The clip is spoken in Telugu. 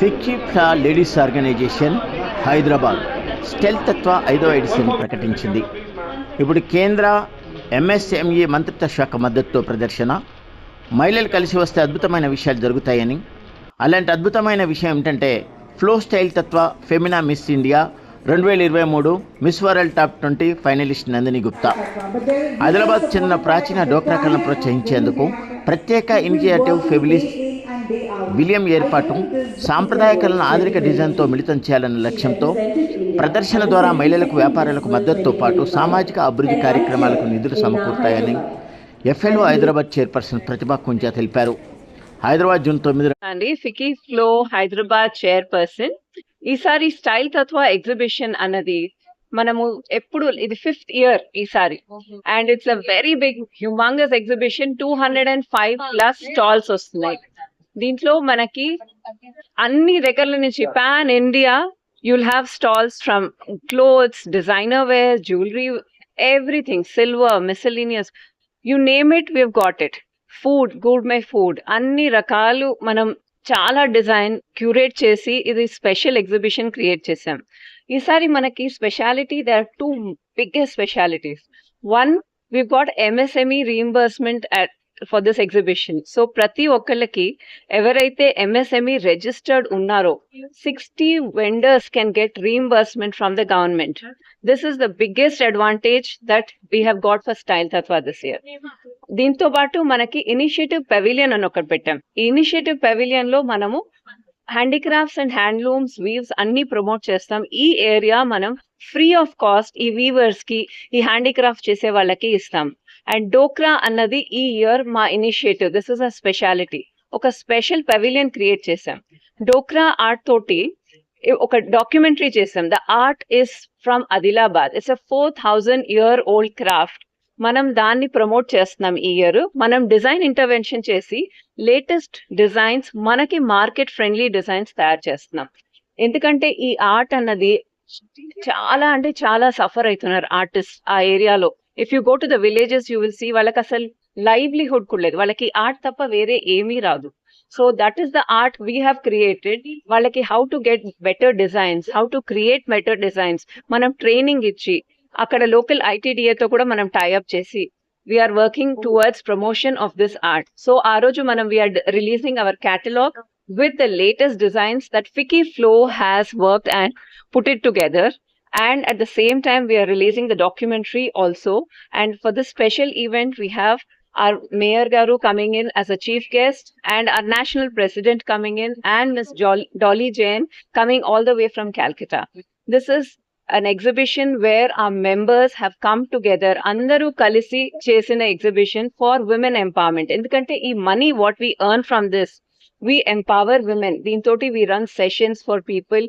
FICCI FLO ladies organisation Hyderabad style Tatva ఐదవ ఎడిషన్ ప్రకటించింది. ఇప్పుడు కేంద్ర ఎంఎస్ఎంఈ మంత్రిత్వ శాఖ మద్దతుతో ప్రదర్శన. మహిళలు కలిసి వస్తే అద్భుతమైన విషయాలు జరుగుతాయని. అలాంటి అద్భుతమైన విషయం ఏంటంటే FLO style Tattva Femina Miss India రెండు వేల ఇరవై మూడు Miss World top twenty finalist Nandini Gupta. Adilabad చెందిన ప్రాచీన డోక్రా కళను ప్రోత్సహించేందుకు ప్రత్యేక ఇనిషియేటివ్ ఫెబిలిస్ట్ విలియం ఏర్పాటు సాంప్రదాయ కళను ఆధునిక డిజైన్తో మిళితం చేయాలన్న లక్ష్యంతో ప్రదర్శన ద్వారా మహిళలకు వ్యాపారాలకు మద్దతుతో పాటు సామాజిక అభివృద్ధి కార్యక్రమాలకు నిధులు సమకూరుతాయని ఎఫ్ఎల్ఓ హైదరాబాద్ చైర్పర్సన్ ప్రతిభా కుంజా తెలిపారు. హైదరాబాద్ జూన్ తొమ్మిది అండి ఫికీస్లో హైదరాబాద్ చైర్పర్సన్. ఈసారి స్టైల్ తత్వ ఎగ్జిబిషన్ అన్నది మనము ఎప్పుడు ఇది ఫిఫ్త్ ఇయర్ ఈసారి. And it's a very big humongous exhibition two hundred and five plus stalls వస్తున్నాయి. దీంట్లో మనకి అన్ని దగ్గర నుంచి pan India you'll have stalls from clothes designer wear jewellery everything silver miscellaneous you name it we've got it food good my food అన్ని రకాలు మనం చాలా డిజైన్ క్యూరేట్ చేసి ఇది స్పెషల్ ఎగ్జిబిషన్ క్రియేట్ చేసాం ఈసారి మనకి speciality they are two biggest specialities one we got MSME reimbursement at for this exhibition so ప్రతి ఒక్కళ్ళకి ఎవరైతే ఎంఎస్ఎంఈ రిజిస్టర్డ్ ఉన్నారో sixty vendors can get reimbursement from the government this is the biggest advantage that we have got for style Tatva this year దీంతో పాటు మనకి ఇనిషియేటివ్ పెవిలియన్ అని ఒకటి పెట్టాం. ఈ ఇనిషియేటివ్ పెవిలియన్లో మనము హ్యాండీక్రాఫ్ట్స్ అండ్ హ్యాండ్లూమ్స్ వీవ్స్ అన్ని ప్రమోట్ చేస్తాం. ఈ ఏరియా మనం ఫ్రీ ఆఫ్ కాస్ట్ ఈ వీవర్స్కి ఈ హ్యాండీక్రాఫ్ట్ చేసే వాళ్ళకి ఇస్తాం. అండ్ డోక్రా అన్నది ఈ ఇయర్ మా initiative this is a speciality ఒక స్పెషల్ పెవిలియన్ క్రియేట్ చేసాం డోక్రా ఆర్ట్ తోటి ఒక డాక్యుమెంటరీ చేసాం the art is from Adilabad it's a four thousand year old craft మనం దాన్ని ప్రమోట్ చేస్తున్నాం ఈ ఇయర్ మనం డిజైన్ ఇంటర్వెన్షన్ చేసి లేటెస్ట్ డిజైన్స్ మనకి మార్కెట్ ఫ్రెండ్లీ డిజైన్స్ తయారు చేస్తున్నాం. ఎందుకంటే ఈ ఆర్ట్ అన్నది చాలా అంటే చాలా సఫర్ అవుతున్నారు ఆర్టిస్ట్ ఆ ఏరియాలో if you go to the villages you will see వాళ్ళకి అసలు లైవ్లీహుడ్ కూడా లేదు వాళ్ళకి ఆర్ట్ తప్ప వేరే ఏమీ రాదు so that is the art we have created వాళ్ళకి how to get better designs how to create better designs మనం ట్రైనింగ్ ఇచ్చి అక్కడ లోకల్ ఐటీడీఏతో కూడా మనం టైఅప్ చేసి we are working towards promotion of this art so ఆ రోజు మనం we are releasing our catalogue with the latest designs that FICCI FLO has worked and put it together and at the same time we are releasing the documentary also and for this special event we have our mayor garu coming in as a chief guest and our national president coming in and miss Jol- dolly jain coming all the way from calcutta this is an exhibition where our members have come together అందరూ కలిసి చేసిన ఎగ్జిబిషన్ ఫర్ విమెన్ ఎంపవర్మెంట్ ఎందుకంటే ఈ money what we earn from this we empower women దీంతో we run sessions for people